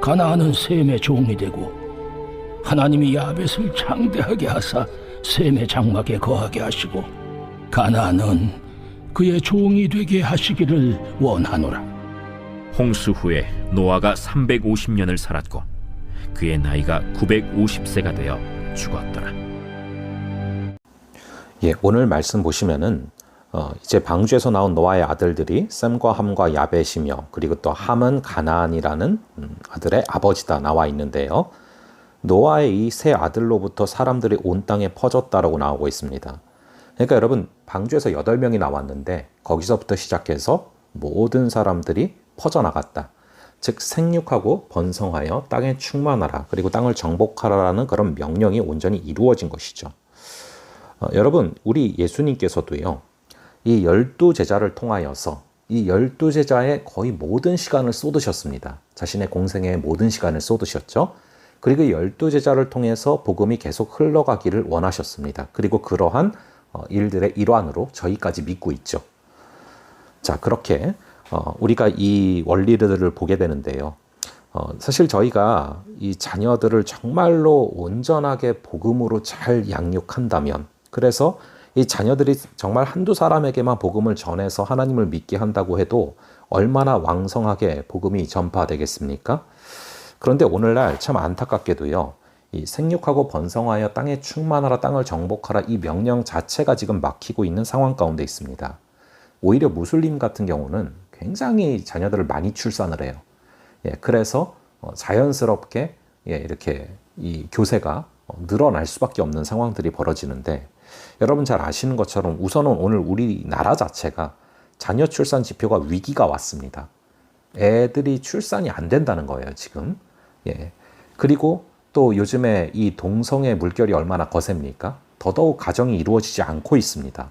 가나안은 셈의 종이 되고 하나님이 야벳을 창대하게 하사 셈의 장막에 거하게 하시고 가나안은 그의 종이 되게 하시기를 원하노라. 홍수 후에 노아가 350년을 살았고 그의 나이가 950세가 되어 죽었더라 예, 오늘 말씀 보시면은 어, 이제 방주에서 나온 노아의 아들들이 셈과 함과 야벳이며 그리고 또 함은 가나안이라는 음, 아들의 아버지다 나와 있는데요. 노아의 이 세 아들로부터 사람들이 온 땅에 퍼졌다라고 나오고 있습니다. 그러니까 여러분 방주에서 여덟 명이 나왔는데 거기서부터 시작해서 모든 사람들이 퍼져나갔다. 즉 생육하고 번성하여 땅에 충만하라 그리고 땅을 정복하라라는 그런 명령이 온전히 이루어진 것이죠. 어, 여러분, 우리 예수님께서도요, 이 열두 제자를 통하여서 이 열두 제자의 거의 모든 시간을 쏟으셨습니다. 자신의 공생의 모든 시간을 쏟으셨죠. 그리고 이 열두 제자를 통해서 복음이 계속 흘러가기를 원하셨습니다. 그리고 그러한 어, 일들의 일환으로 저희까지 믿고 있죠. 자, 그렇게 어, 우리가 이 원리들을 보게 되는데요. 어, 사실 저희가 이 자녀들을 정말로 온전하게 복음으로 잘 양육한다면, 그래서 이 자녀들이 정말 한두 사람에게만 복음을 전해서 하나님을 믿게 한다고 해도 얼마나 왕성하게 복음이 전파되겠습니까? 그런데 오늘날 참 안타깝게도요, 이 생육하고 번성하여 땅에 충만하라 땅을 정복하라 이 명령 자체가 지금 막히고 있는 상황 가운데 있습니다. 오히려 무슬림 같은 경우는 굉장히 자녀들을 많이 출산을 해요. 예, 그래서 어, 자연스럽게 예, 이렇게 이 교세가 어, 늘어날 수밖에 없는 상황들이 벌어지는데 여러분 잘 아시는 것처럼 우선은 오늘 우리나라 자체가 자녀 출산 지표가 위기가 왔습니다. 애들이 출산이 안 된다는 거예요, 지금. 예. 그리고 또 요즘에 이 동성애 물결이 얼마나 거셉니까? 더더욱 가정이 이루어지지 않고 있습니다.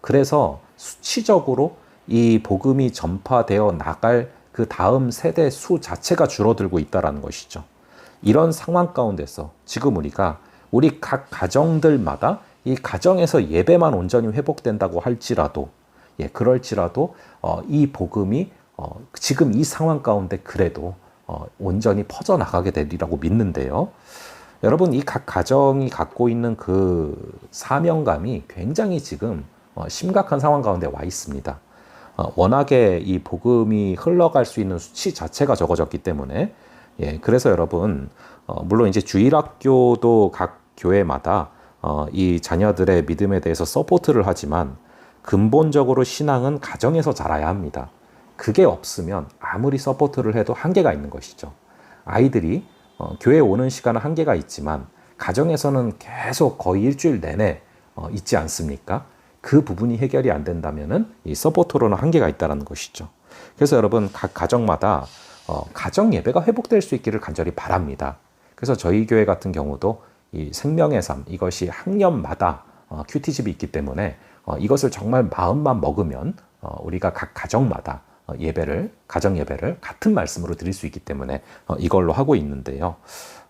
그래서 수치적으로 이 복음이 전파되어 나갈 그 다음 세대 수 자체가 줄어들고 있다는 것이죠. 이런 상황 가운데서 지금 우리가 우리 각 가정들마다 이 가정에서 예배만 온전히 회복된다고 할지라도 예, 그럴지라도 어, 이 복음이 어, 지금 이 상황 가운데 그래도 어, 온전히 퍼져 나가게 되리라고 믿는데요. 여러분 이 각 가정이 갖고 있는 그 사명감이 굉장히 지금 어, 심각한 상황 가운데 와 있습니다. 어, 워낙에 이 복음이 흘러갈 수 있는 수치 자체가 적어졌기 때문에 예, 그래서 여러분 어, 물론 이제 주일학교도 각 교회마다 어, 이 자녀들의 믿음에 대해서 서포트를 하지만 근본적으로 신앙은 가정에서 자라야 합니다. 그게 없으면 아무리 서포트를 해도 한계가 있는 것이죠. 아이들이 어, 교회에 오는 시간은 한계가 있지만 가정에서는 계속 거의 일주일 내내 어, 있지 않습니까? 그 부분이 해결이 안 된다면은 이 서포터로는 한계가 있다는 것이죠. 그래서 여러분 각 가정마다 어, 가정 예배가 회복될 수 있기를 간절히 바랍니다. 그래서 저희 교회 같은 경우도 이 생명의 삶 이것이 학년마다 어, 큐티집이 있기 때문에 어, 이것을 정말 마음만 먹으면 어, 우리가 각 가정마다 어, 예배를 가정 예배를 같은 말씀으로 드릴 수 있기 때문에 어, 이걸로 하고 있는데요.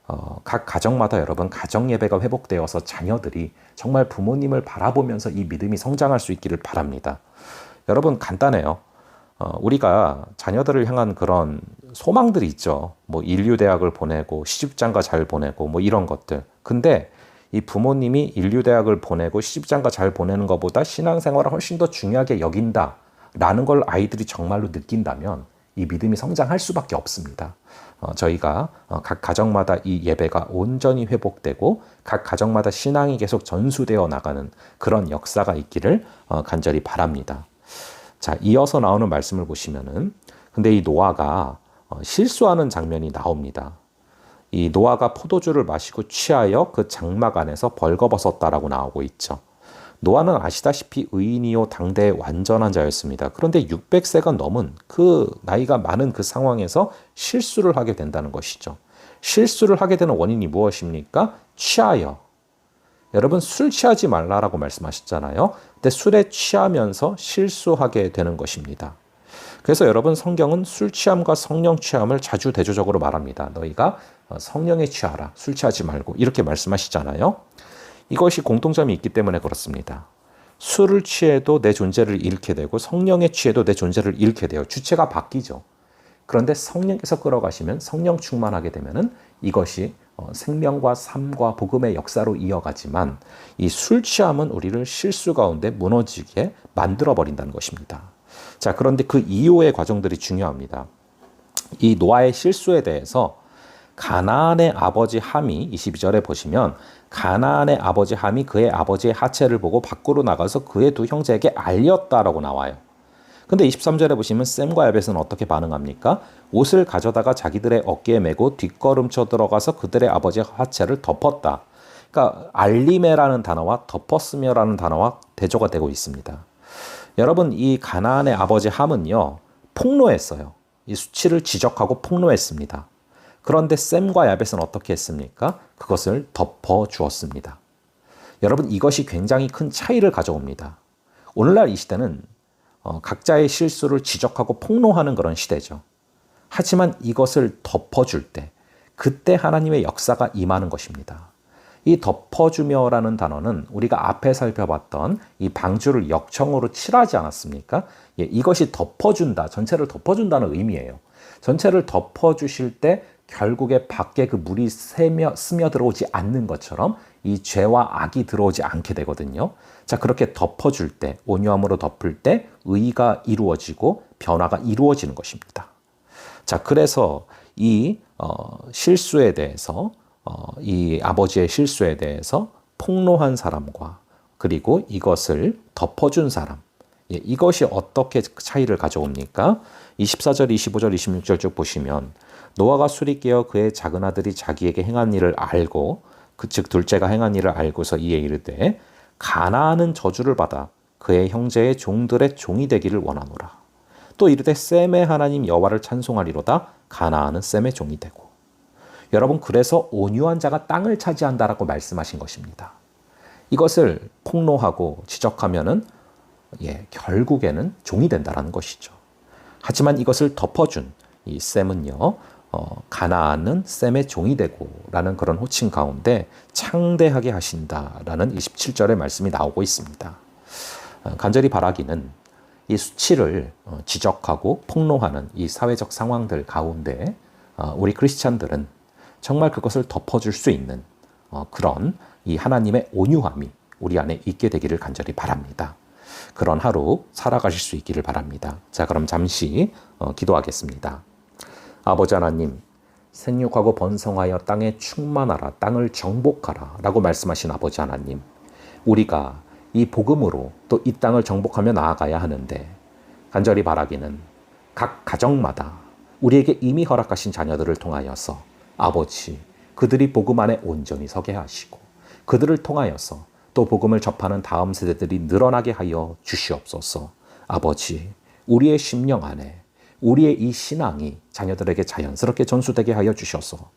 어, 각 가정마다 여러분 가정 예배가 회복되어서 자녀들이 정말 부모님을 바라보면서 이 믿음이 성장할 수 있기를 바랍니다. 여러분 간단해요. 어, 우리가 자녀들을 향한 그런 소망들이 있죠. 뭐 인류 대학을 보내고 시집장가 잘 보내고 뭐 이런 것들. 근데 이 부모님이 인류 대학을 보내고 시집장가 잘 보내는 것보다 신앙생활을 훨씬 더 중요하게 여긴다라는 걸 아이들이 정말로 느낀다면 이 믿음이 성장할 수밖에 없습니다. 어, 저희가 어, 각 가정마다 이 예배가 온전히 회복되고 각 가정마다 신앙이 계속 전수되어 나가는 그런 역사가 있기를 어, 간절히 바랍니다. 자, 이어서 나오는 말씀을 보시면은 근데 이 노아가 어, 실수하는 장면이 나옵니다. 이 노아가 포도주를 마시고 취하여 그 장막 안에서 벌거벗었다라고 나오고 있죠. 노아는 아시다시피 의인이요 당대의 완전한 자였습니다. 그런데 600세가 넘은 그 나이가 많은 그 상황에서 실수를 하게 된다는 것이죠. 실수를 하게 되는 원인이 무엇입니까? 취하여. 여러분 술 취하지 말라라고 말씀하셨잖아요. 근데 술에 취하면서 실수하게 되는 것입니다. 그래서 여러분 성경은 술 취함과 성령 취함을 자주 대조적으로 말합니다. 너희가 성령에 취하라. 술 취하지 말고 이렇게 말씀하시잖아요. 이것이 공통점이 있기 때문에 그렇습니다. 술을 취해도 내 존재를 잃게 되고 성령에 취해도 내 존재를 잃게 돼요. 주체가 바뀌죠. 그런데 성령께서 끌어가시면 성령 충만하게 되면은 이것이 어, 생명과 삶과 복음의 역사로 이어가지만 이 술 취함은 우리를 실수 가운데 무너지게 만들어 버린다는 것입니다. 자, 그런데 그 이후의 과정들이 중요합니다. 이 노아의 실수에 대해서 가나안의 아버지 함이 22절에 보시면 가나안의 아버지 함이 그의 아버지의 하체를 보고 밖으로 나가서 그의 두 형제에게 알렸다라고 나와요. 근데 23절에 보시면 샘과 야벳은 어떻게 반응합니까? 옷을 가져다가 자기들의 어깨에 메고 뒷걸음쳐 들어가서 그들의 아버지의 하체를 덮었다. 그러니까 알림에라는 단어와 덮었으며라는 단어와 대조가 되고 있습니다. 여러분 이 가나안의 아버지 함은요 폭로했어요. 이 수치를 지적하고 폭로했습니다. 그런데 샘과 야벳은 어떻게 했습니까? 그것을 덮어 주었습니다. 여러분 이것이 굉장히 큰 차이를 가져옵니다. 오늘날 이 시대는 어, 각자의 실수를 지적하고 폭로하는 그런 시대죠. 하지만 이것을 덮어줄 때, 그때 하나님의 역사가 임하는 것입니다. 이 덮어주며라는 단어는 우리가 앞에 살펴봤던 이 방주를 역청으로 칠하지 않았습니까? 예, 이것이 덮어준다, 전체를 덮어준다는 의미예요. 전체를 덮어주실 때 결국에 밖에 그 물이 스며, 스며 들어오지 않는 것처럼 이 죄와 악이 들어오지 않게 되거든요. 자, 그렇게 덮어줄 때, 온유함으로 덮을 때 의가 이루어지고 변화가 이루어지는 것입니다. 자, 그래서 이 어, 실수에 대해서 어, 이 아버지의 실수에 대해서 폭로한 사람과 그리고 이것을 덮어준 사람, 예, 이것이 어떻게 차이를 가져옵니까? 24절, 25절, 26절 쭉 보시면 노아가 술이 깨어 그의 작은 아들이 자기에게 행한 일을 알고 그 즉 둘째가 행한 일을 알고서 이에 이르되 가나안은 저주를 받아 그의 형제의 종들의 종이 되기를 원하노라. 또 이르되 셈의 하나님 여호와를 찬송하리로다 가나안은 셈의 종이 되고 여러분 그래서 온유한 자가 땅을 차지한다라고 말씀하신 것입니다. 이것을 폭로하고 지적하면은 예, 결국에는 종이 된다라는 것이죠. 하지만 이것을 덮어준 이 셈은요, 어, 가나안은 셈의 종이 되고라는 그런 호칭 가운데 창대하게 하신다라는 27절의 말씀이 나오고 있습니다. 어, 간절히 바라기는 이 수치를 어, 지적하고 폭로하는 이 사회적 상황들 가운데 어, 우리 크리스찬들은 정말 그것을 덮어줄 수 있는 어, 그런 이 하나님의 온유함이 우리 안에 있게 되기를 간절히 바랍니다. 그런 하루 살아가실 수 있기를 바랍니다. 자, 그럼 잠시 어, 기도하겠습니다. 아버지 하나님, 생육하고 번성하여 땅에 충만하라, 땅을 정복하라 라고 말씀하신 아버지 하나님, 우리가 이 복음으로 또 이 땅을 정복하며 나아가야 하는데, 간절히 바라기는 각 가정마다 우리에게 이미 허락하신 자녀들을 통하여서 아버지, 그들이 복음 안에 온전히 서게 하시고, 그들을 통하여서 또 복음을 접하는 다음 세대들이 늘어나게 하여 주시옵소서. 아버지, 우리의 심령 안에 우리의 이 신앙이 자녀들에게 자연스럽게 전수되게 하여 주셔서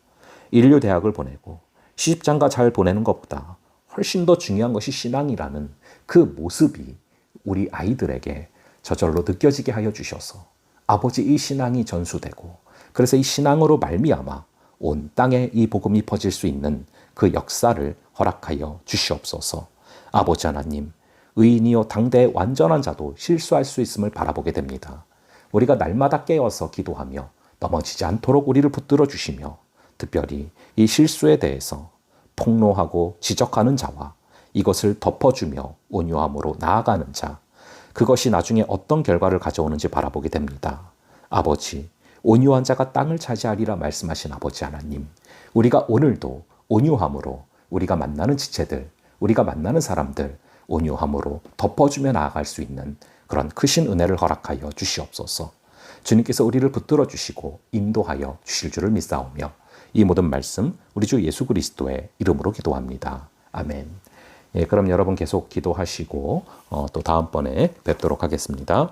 인류 대학을 보내고 시집장가 잘 보내는 것보다 훨씬 더 중요한 것이 신앙이라는 그 모습이 우리 아이들에게 저절로 느껴지게 하여 주셔서 아버지 이 신앙이 전수되고 그래서 이 신앙으로 말미암아 온 땅에 이 복음이 퍼질 수 있는 그 역사를 허락하여 주시옵소서. 아버지 하나님, 의인이요 당대의 완전한 자도 실수할 수 있음을 바라보게 됩니다. 우리가 날마다 깨어서 기도하며 넘어지지 않도록 우리를 붙들어 주시며 특별히 이 실수에 대해서 폭로하고 지적하는 자와 이것을 덮어주며 온유함으로 나아가는 자, 그것이 나중에 어떤 결과를 가져오는지 바라보게 됩니다. 아버지, 온유한 자가 땅을 차지하리라 말씀하신 아버지 하나님, 우리가 오늘도 온유함으로 우리가 만나는 지체들, 우리가 만나는 사람들 온유함으로 덮어주며 나아갈 수 있는 그런 크신 은혜를 허락하여 주시옵소서. 주님께서 우리를 붙들어 주시고 인도하여 주실 줄을 믿사오며 이 모든 말씀 우리 주 예수 그리스도의 이름으로 기도합니다. 아멘. 예, 그럼 여러분 계속 기도하시고 어, 또 다음번에 뵙도록 하겠습니다.